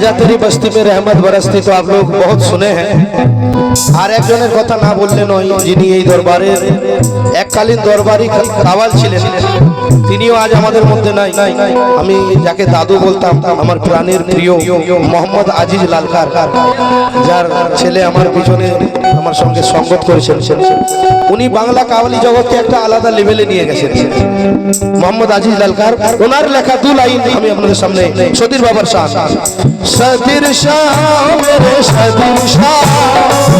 आजा तेरी बस्ती में रहमत बरसती तो आप लोग बहुत सुने हैं। আর একজনের কথা না বললে নয়, যিনি এই দরবারের এককালীন দরবারই কাওয়াল ছিলেন, তিনিও আজ আমাদের মধ্যে নাই। নাই আমি যাকে দাদু বলতাম, আমার প্রাণের প্রিয় মোহাম্মদ আজিজ লালকার, যার ছেলে আমার পিছনে আমার সঙ্গে সঙ্গত করেছেন। উনি বাংলা কাওয়ালি জগৎকে একটা আলাদা লেভেলে নিয়ে গেছেন। মোহাম্মদ আজিজ লালকার, ওনার লেখা দু লাইন আমি আপনাদের সামনে সতীর বাবার শাহ সতীর শাহ সদির শাহ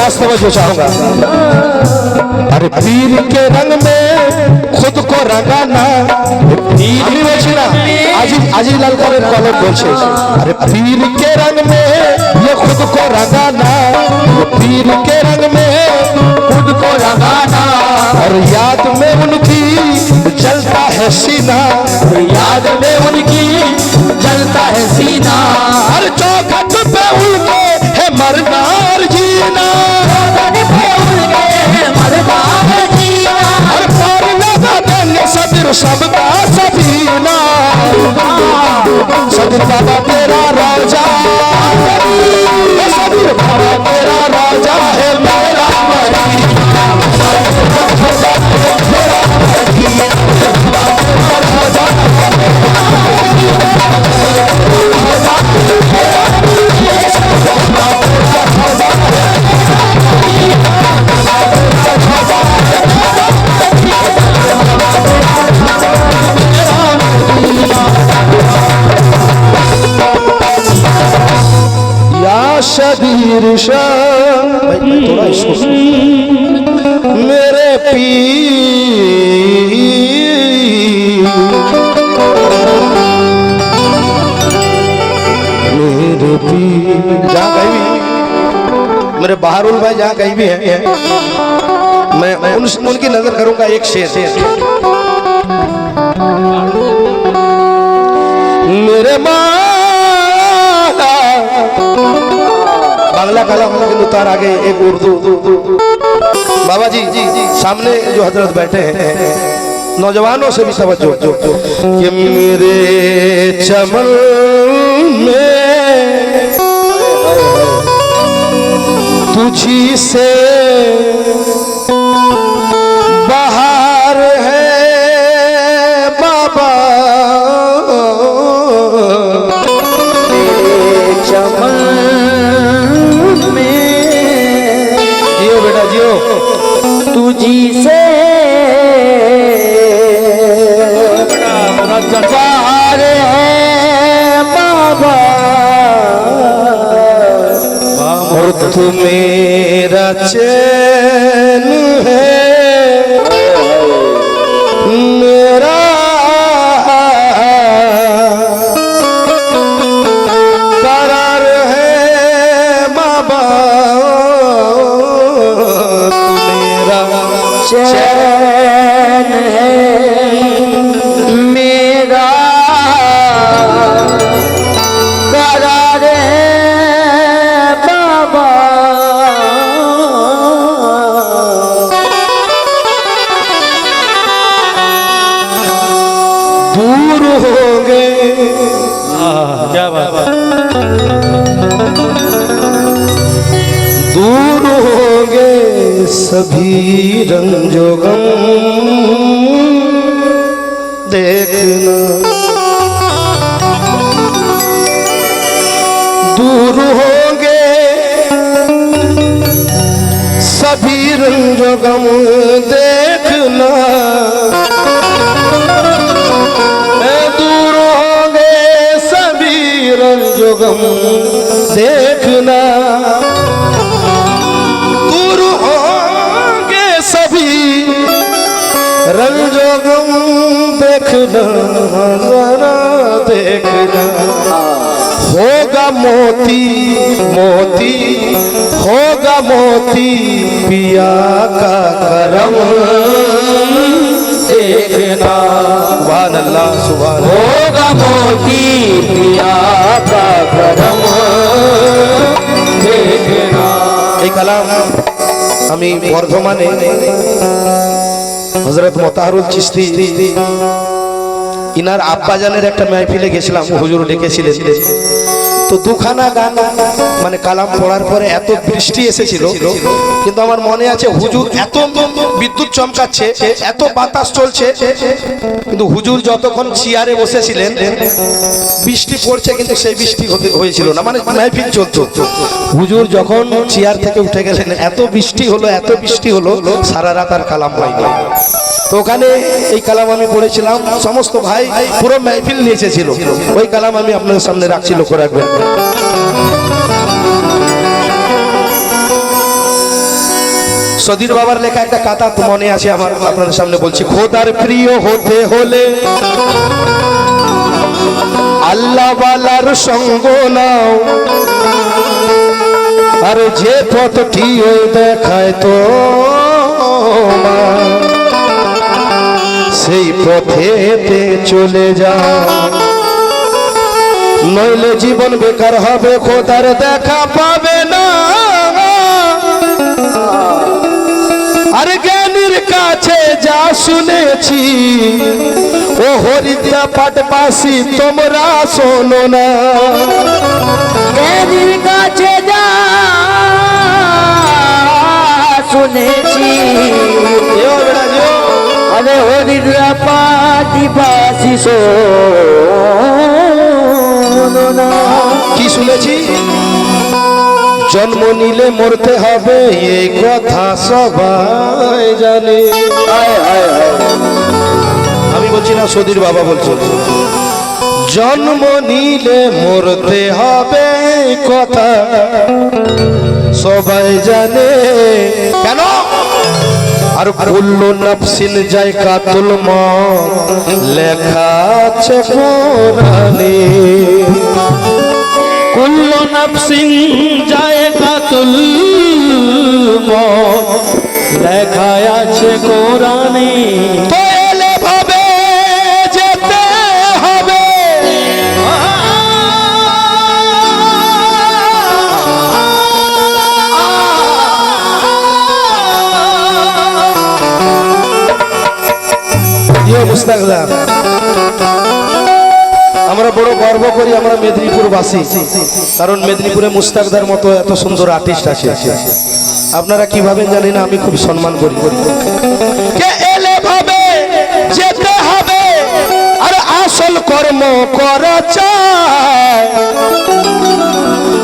মেরে সদির শাহ সদির শাহ মেরে সদির শাহ সদির শাহ মেরে সদির শাহ সদির শাহ मेरे सदिर शाह। हाँ, कमाल चाचा से खास तवज्जो चाहूंगा अरे पीर के रंग में खुद को रंगाना पीर বলছি না আজিজ আজিজ লাল করের কলম বলছে अरे पीर के रंग में ये खुद को रंगाना ये पीर के रंग में खुद को रंगाना और याद में उनकी जलता है सीना याद में उनकी जलता है सीना हर चौखट पे उनको है मरना বাবা शबीर थोड़ा इसको मेरे पीर। मेरे पीर। जहाँ कहीं भी मेरे बहारुल भाई जहाँ कहीं भी है। मैं उन, उनकी नज़र करूँगा एक शेर। से मेरे माला बांग्ला कलम लेकिन उतार आगे एक उर्दू। बाबा जी, सामने जो हज़रत बैठे हैं, नौजवानों से भी जो कि मेरे चमन में तुझी से तुझी से बाहर है बाबा और तू मेरा चैन सभी रंजो गम देखना दूर होंगे सभी रंजो गम देखना ए, दूर होंगे सभी रंजो गम देखना देखना जरा देखना होगा मोती मोती होगा मोती पिया का करम देखना सुभान अल्लाह सुभान होगा मोती पिया का करम देखना এই কালাম আমি বর্ধমানে হজরত মতাহারুল চিস্তি ইনার আব্বাজানের একটা মেহফিলে গেছিলাম হুজুর ডেকেছিলেন। তো দুখানা গান মানে কালাম পড়ার পরে এত বৃষ্টি এসেছিল। কিন্তু আমার মনে আছে হুজুর এত বিদ্যুৎ চমকাচ্ছে, এত বাতাস চলছে। কিন্তু হুজুর যতক্ষণ চেয়ারে বসেছিলেন, বৃষ্টি পড়ছে কিন্তু সেই বৃষ্টি হয়েছিল না মানে মাহফিল চলতো। হুজুর যখন চেয়ার থেকে উঠে গেলেন, এত বৃষ্টি হলো, এত বৃষ্টি হলো, সারা রাত আর কালাম হয়নি। তো ওখানে এই কালাম আমি পড়েছিলাম, সমস্ত ভাই পুরো মাহফিল নিয়ে এসেছিল। ওই কালাম আমি আপনাদের সামনে রাখছি, লক্ষ্য রাখবেন। সদির বাবার লেখা একটা কাতা তো মনে আছে আমার, আপনাদের সামনে বলছি, খোদার প্রিয় হতে হলে আল্লাহ বালার সঙ্গ নাও। আর যে পথটি দেখায় তো সেই পথেতে চলে যা নইলে জীবন বেকার হবে, খোদার দেখা পাবে। শুনেছি। ও হরিদ্রা পাটবাসী তোমরা শোনো না। জ্ঞানীর কাছে যা শুনেছি। আরে হরিদ্রা পাদিবাসী শোনো না। কি শুনেছি? জন্ম নিলে মরতে হবে এই কথা সবাই জানে। না সদীর বাবা বলছে জন্ম নিলে মরতে হবে কথা। সবাই জানে। কেন? আর কুল্লু নফসিন যায় কাতুল মত লেখা আছে কোরআনে। কুল্লু নফসিন জায়গাতুল মত লেখা আছে কোরআনে। মুস্তাকদা আমরা বড় গর্ব করি আমরা মেদিনীপুর বাসী কারণ মেদিনীপুরে মুস্তাকদার মতো এত সুন্দর আর্টিস্ট আছে। আপনারা কি ভাবেন জানি না আমি খুব সম্মান করি। যেতে হবে, আর আসল কর্ম করা চায়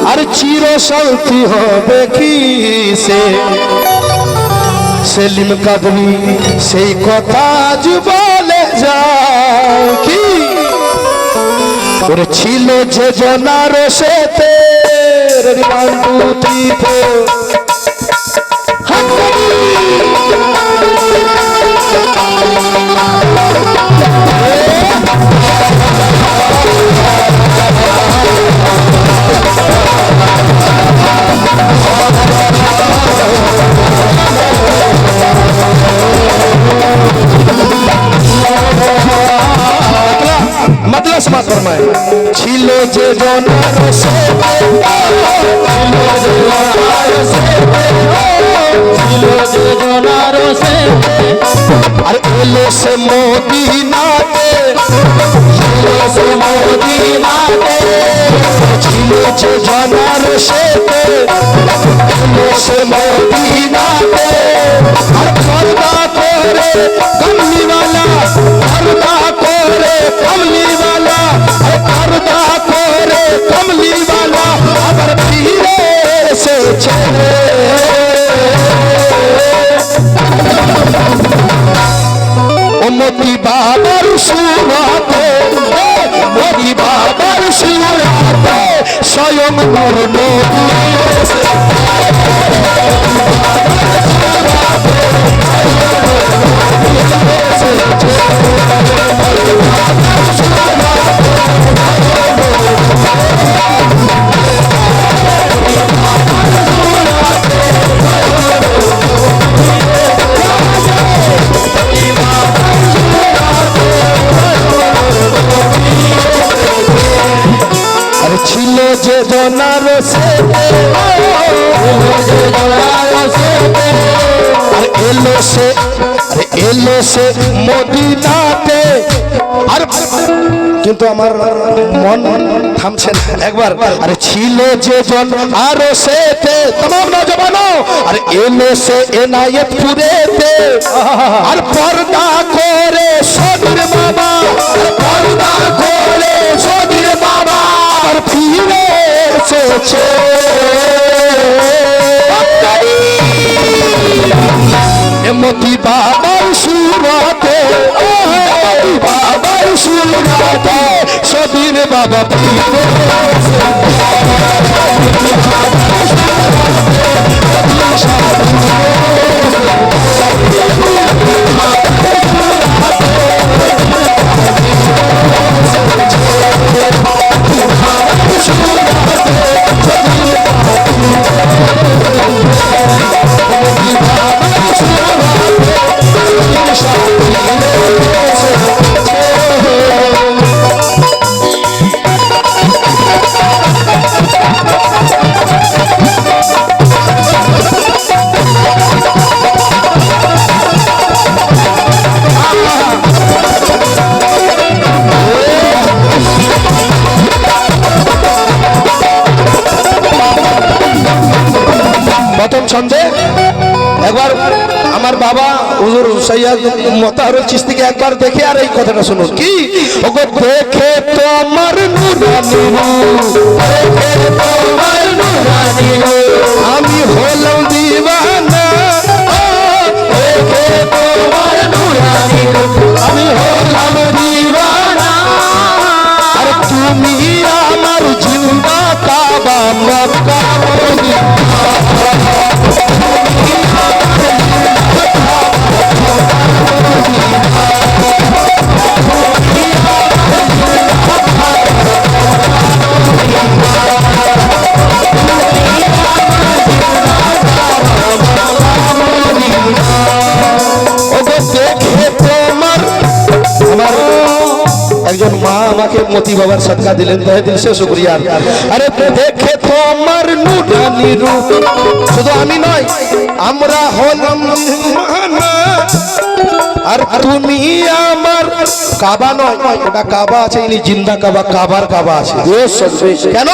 আর চির শান্তি হবে কি সে? সেলিম কাদরি, সেই কথা বলে যায় কি? ওর ছিল যে জনার সেতে বান্ধুটিতে হাত দিয়ে সমাজ ফরমায় ছিল যে জনার আর এলো সে মদিনাতে, ছিল সে মদিনাতে, ছিল যে জনার সেতে, এলো সে মদিনাতে। আর করে করে কমলিওয়ালা আর পর্দা করে কমলিওয়ালা? আবার ফিরে এসেছে। মতি বাবার সুরাতে মতি বাবার সুরাতে স্বয়ং আর পর্যন্ত আমার মন থামছে না। একবার, আরে ছিল যে জন, আর সে তমাম নজবানো আর এলো সে এনায়েত পুরেতে আর পর্দা করে সদর বাবা পর্দা করে সদর বাবা, আর ফিরে এসেছে। ছন্দে একবার আমার বাবা হুজুর সৈয়দ মতার চিস্তিকে একবার দেখে আর এই কথাটা শুনুন। কি? ওগো দেখে তো আমার নুরানি। দেখে তোমার একজন মা আমাকে মতি বাবার সৎকা দিলেন তাই দিল সে শুক্রিয়া আরে দেখে তো আমার নুরানি রূপ শুধু আমি নয় আমরা হলাম আর তুমি আমার কাবা নয় ওটা কাবা আছে ইনি জিন্দা কাবা কাবার কাবা আছে। কেন?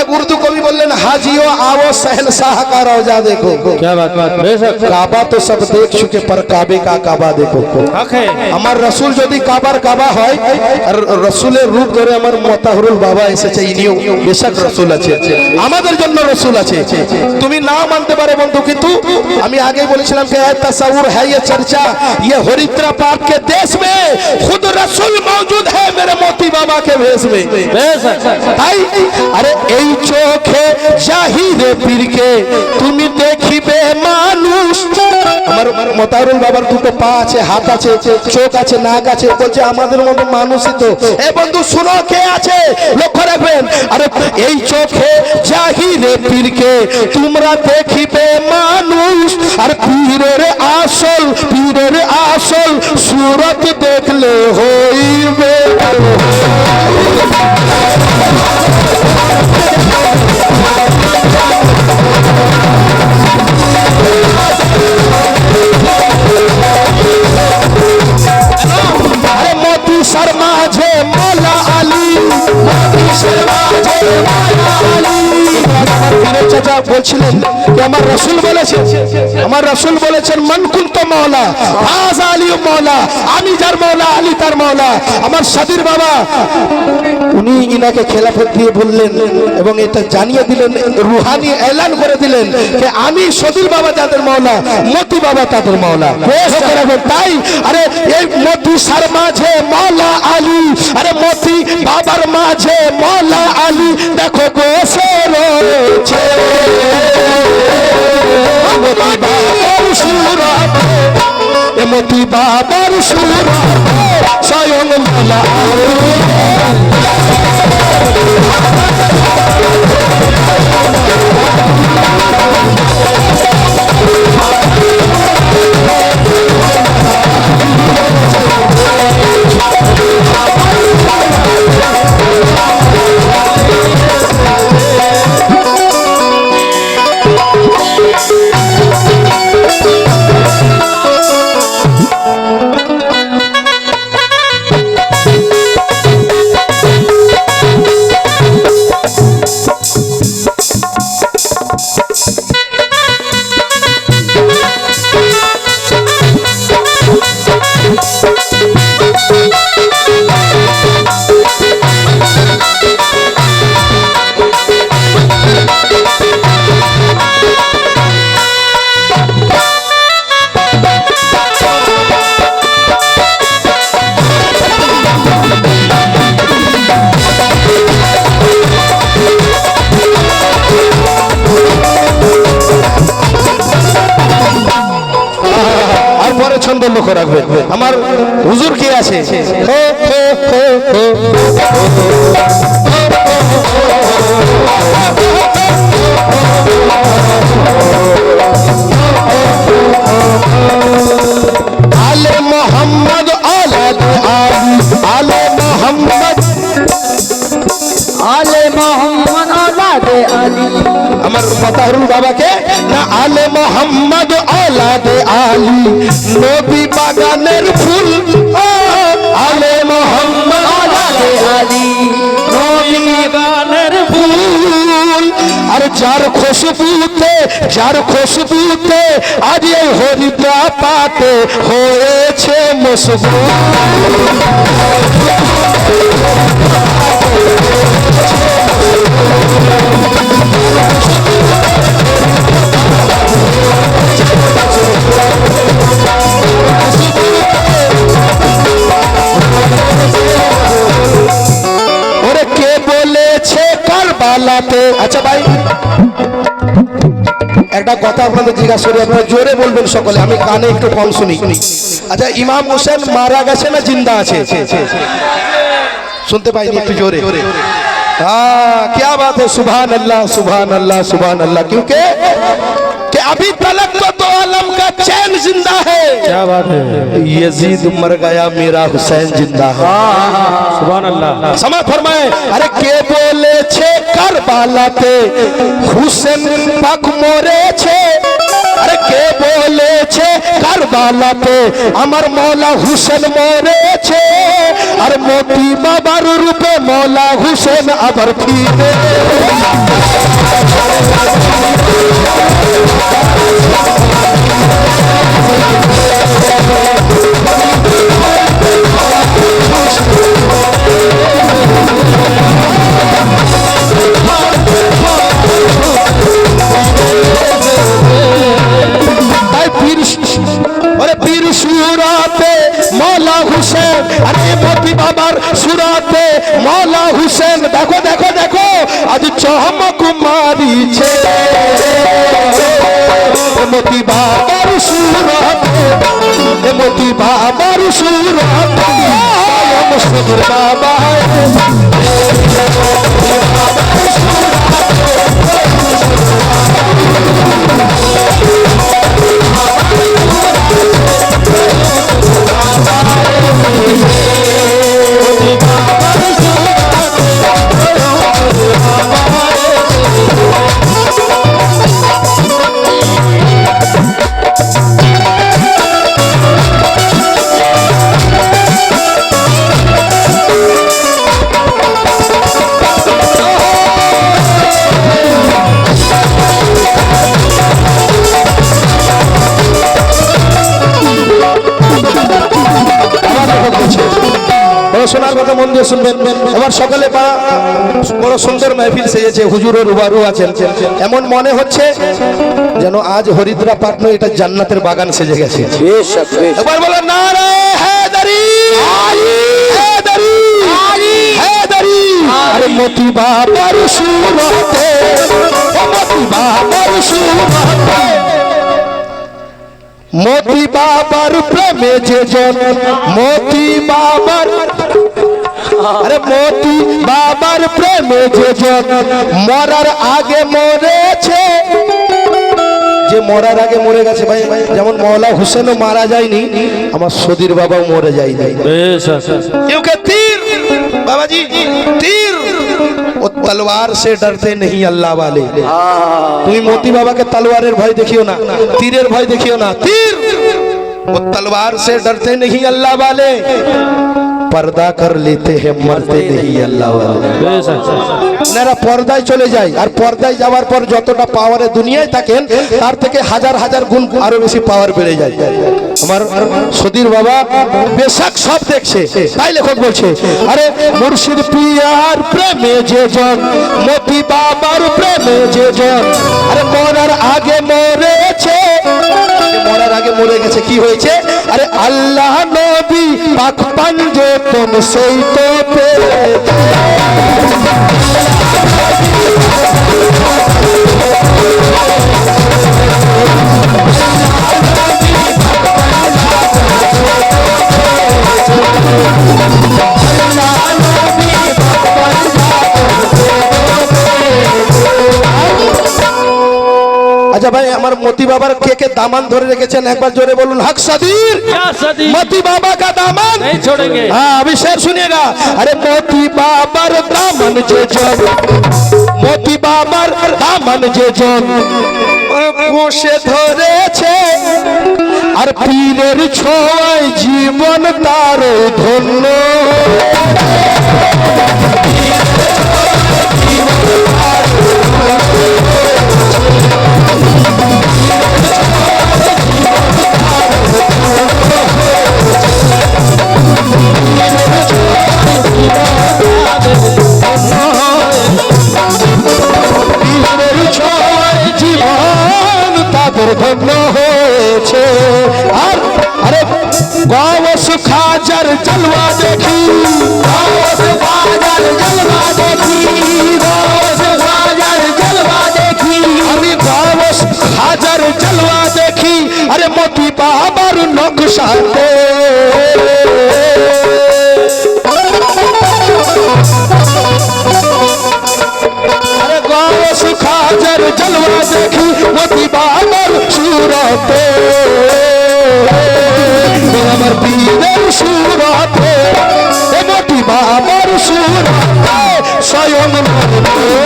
এক উর্দু কবি বললেন হাজিও আও সহেল শাহ का রওজা দেখো। কাবা তো সব দেখ চুকে পর কাবে কা কাবা দেখো। আমার রসুল যদি কাবার কাবা হয় আর রসুলের রূপ ধরে আমার মতাহরুল বাবা এসেছে ইনিও বেশক রসুল আছে আমাদের জন্য রসুল আছে তুমি না মানতে পারে বন্ধু কিন্তু আমি আগে বলেছিলাম कि है तस्वुर है ये चर्चा ये हरिद्रा पाक के देश में खुद रसूल मौजूद है मेरे मोती बाबा के भेष में बेशक তাই আরে এই চোখে জাহিরে পীরকে তুমি দেখিবে মানুষ আমার মতারুল বাবার দুটো পা আছে, হাত আছে, চোখ আছে, নাক আছে বলছে, আমাদের মতো মানুষই তো। এ বন্ধু, শুনো কে আছে? লক্ষ্য রাখবেন। আরে, এই চোখে জাহিরে পীরকে তোমরা দেখিবে মানুষ। আর পীরের আসল পীরের আসল সুরত দেখলে হইবে। আরে শর্মা যে মালা আলী আমার পীরের চাচা বলছিলেন যে আমার রসুল বলেছেন আমার রসুল বলেছেন মন কুন্ত মৌলা আজ আলী মৌলা আমি যার মৌলা আলী তার মৌলা আমার সাদির বাবা। উনি ইনাকে খেলাফত দিয়ে বললেন এবং এটা জানিয়ে দিলেন রুহানি এলান করে দিলেন যে আমি সদুর বাবা যাদের মৌলা মতি বাবা তাদের মৌলা তাই? আরে এই মতি সার মাঝে মৌলা আলী আরে মতি বাবার মাঝে মৌলা আলী দেখো বসে রয়েছে। বাবার সুরাবে এমতি বাবার আছে। হো, হো, হো। আলে মোহাম্মদ আলাদ আলী মোহাম্মদ। আলে মোহাম্মদ আলাদে আলী। আমার মতাহরুল বাবাকে? না আলে মোহাম্মদ আলাদে আলী। নবী বাগানের ফুল যার খুশবুতে যার খুশবুতে আজ এই হরিদা পাতে হয়েছে মশগুল ওরে কারবালাতে আচ্ছা ভাই একটা কথা আপনাদের জিজ্ঞাসা করি আপনারা জোরে বলবেন সকলে আমি কানে একটু কম শুনি আচ্ছা ইমাম হোসেন মারা গেছে না জিন্দা আছে শুনতে পাইনি একটু জোরে हाँ क्या बात है सुभान अल्लाह सुभान अल्लाह सुभान अल्लाह क्योंकि कि अभी तलक तो दो आलम का चैन जिंदा है क्या बात है यजीद मर गया मेरा हुसैन जिंदा है सुभान अल्लाह সমাজ ফরমায় আরে কে বলেছে কারবালাতে হুসেন পাক মরেছে আরে কে বলেছে কারবালাতে আমার মৌলা হুসেন মরেছে আর মোতি বাবার রূপে মৌলা হুসেন আবার ফিরে তাই বাবা শুনবেন এবার সকালে বা বড় সুন্দর মেহফিল সেজেছে হুজুর রুবারু আছেন। এমন মনে হচ্ছে যেন আজ হরিদ্রা পাটনা এটা জান্নাতের বাগান সেজে গেছে। এবার বলো না রে হেদারি হেদারি হেদারি। আরে মতি বাবার সুরতে মতি বাবার সুরতে মতি বাবার প্রেমে যে জন মতি বাবার আরে মতি বাবার প্রেমে যে জন মরার আগে মরেছে যে মরার আগে মরে গেছে ভাই যেমন মৌলা হুসেনও মারা যায়নি আমার সদির বাবাও মরে যায়নি बेशक क्योंकि तीर बाबा जी तीर वो तलवार से डरते नहीं अल्लाह वाले তুমি मोती बाबा के तलवारेर भय देखियो ना तीरेर भय देखियो ना तीर वो तलवार से डरते नहीं अल्लाह वाले পর্দা কর হে মরতে নেই আল্লাহ। আপনারা পর্দায় চলে যাই, আর পর্দায় যাওয়ার পর যতটা পাওয়ারে দুনিয়ায় থাকেন, তার থেকে হাজার হাজার গুণ আরও বেশি পাওয়ার বেড়ে যায়। আমার সদীর বাবা বেশাক সব দেখছে, তাই লেখক বলছে, আরে মুর্শিদ পিয়ার প্রেমে যে জন, মতি বাবার প্রেমে যে জন, আরে মরার আগে মরেছে। মরার আগে মরে গেছে, কি হয়েছে? আরে আল্লাহ নবী পাক পাঞ্জে তোম সেই তো পেয়েছে থেকে দামান ধরে রেখেছেন একবার জোরে বলুন হক সাদির। মতি বাবা কা দামান হ্যাঁ অভিষেক শুনিয়েগা আরে মতি বাবার দামান যে জব। মতি বাবার দামান যে জব। বসে ধরেছে আর পীরের ছোঁয়ায় জীবন তার ধন্য। নকশাতে আরে জলওয়া দেখি মোতি বাবার সুরতে। আমার পীরের সুরতে মোতি বাবার সুরতে, স্বয়ং আমার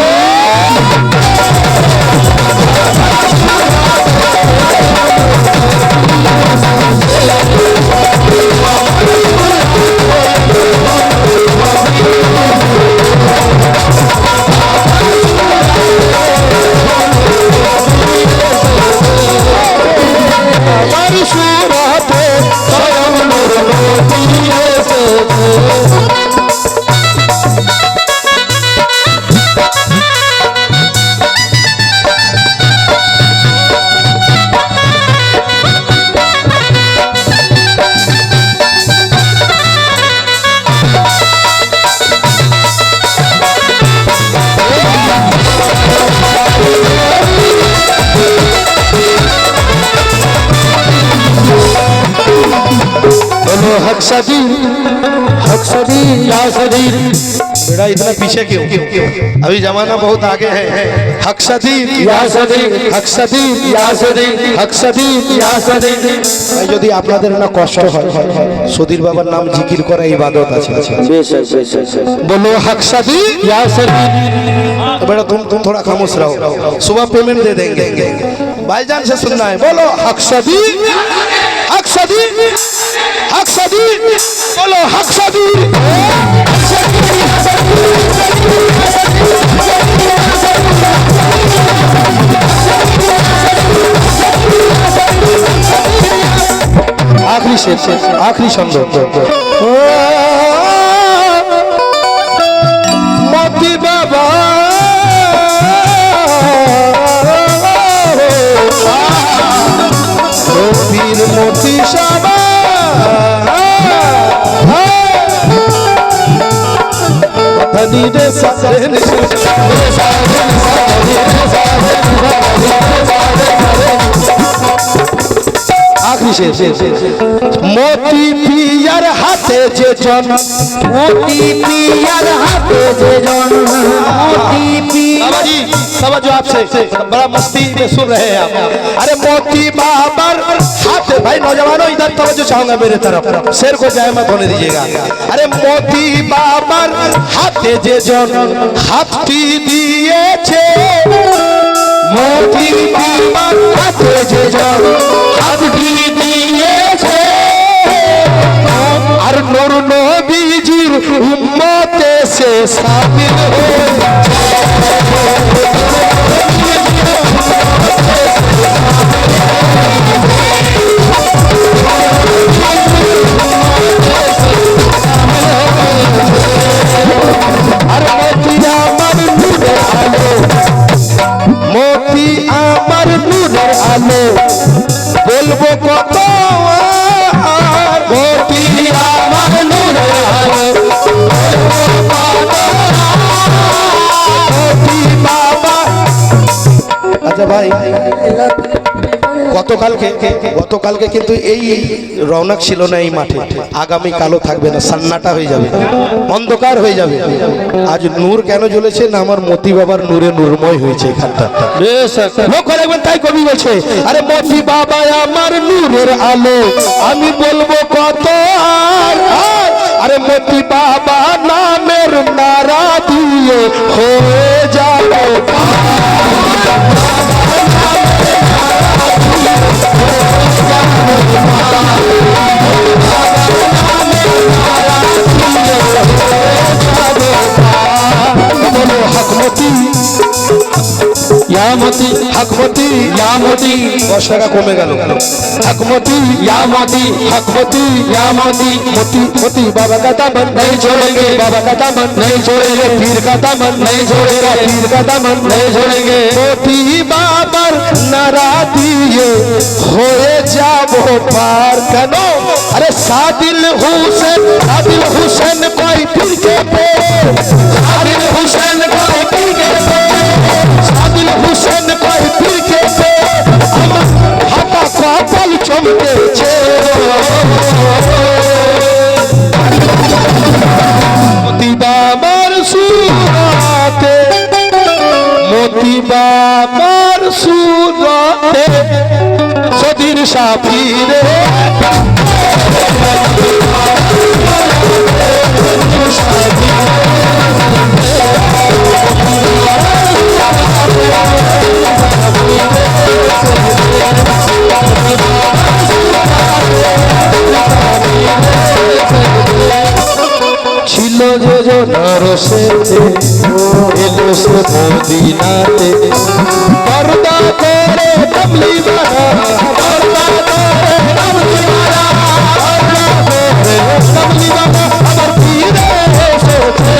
पीछे क्यों अभी जमाना बहुत आगे है हक सदी या सदी हक सदी या सदी हक सदी या सदी ভাই যদি আপনাদের না কষ্ট হয় সদীর বাবার নাম জিকির করা ইবাদত আছে बेशक बेशक बोलो हक सदी या सदी तो बेटा तुम तुम थोड़ा खामोश रहो सुबह पेमेंट दे देंगे भाईजान से सुनना है बोलो हक सदी हक सदी हक सदी बोलो हक শেষ আখরি ছন্দ মতি বাবা। রবির মতি সাবা। ni de sa ni sa ni sa ni sa ni sa শেষ মোতি পিয়ার হাতে যে জন मोती पियर हाथे जे जन मोती पियर बाबा जी समझ जो आपसे बड़ा मस्ती में सुन रहे हैं आप अरे मोती बाबर हाथ भाई नौजवानों इधर तवज्जो चाहूंगा मेरे तरफ शेर को जाए मत होने दीजिएगा अरे मोती बाबर হাতে যে জন হাতটি দিয়েছে মোতি বাবার হাতে যে জন হাতটি দিয়েছে আর নর নবীজির উম্মতে সে সাবির হয়ে গতকালকে গতকালকে কিন্তু এই রৌনক ছিল না এই মাঠে। আগামী কালো থাকবে না সান্নাটা হয়ে যাবে অন্ধকার হয়ে যাবে। আজ নূর কেন জ্বলেছে না আমার মতি বাবার নূরে নূরময় হয়েছে এখানটা? লক্ষ্য রাখবেন তাই কবি বলছে আরে মতি বাবা আমার নূরের আলো আমি বলব কত আর আরে মতি বাবা নামের নারা দিয়ে হয়ে যাব। ইয়ামতি, হকমতি, ইয়ামতি। দশ টাকা কমে গেল। হকমতি, ইয়ামতি হকমতি, ইয়ামতি। মতি মতি, বাবা কথা মন নেই ছোড়েঙ্গে বাবা কথা মন নেই ছোড়েঙ্গে পীর কথা মন নেই ছোড়েঙ্গে পীর কথা মন নেই ছোড়েঙ্গে মতি বাবার নারা দিয়ে হয়ে যাব পার কেন? আরে সাদিল হুসেন সাদিল হুসেন কয় পীরকে পে? সাদিল হুসেন কয় মতিবাবার সুরাতে মতিবাবার সুরাতে সদির সাফিরে যোজনার সেতে এলো সে মদিনাতে পর্দা করে কমলি বানা পর্দা করে কমলি বানা পর্দা করে কমলি বানা আমার তীরে এসেছে।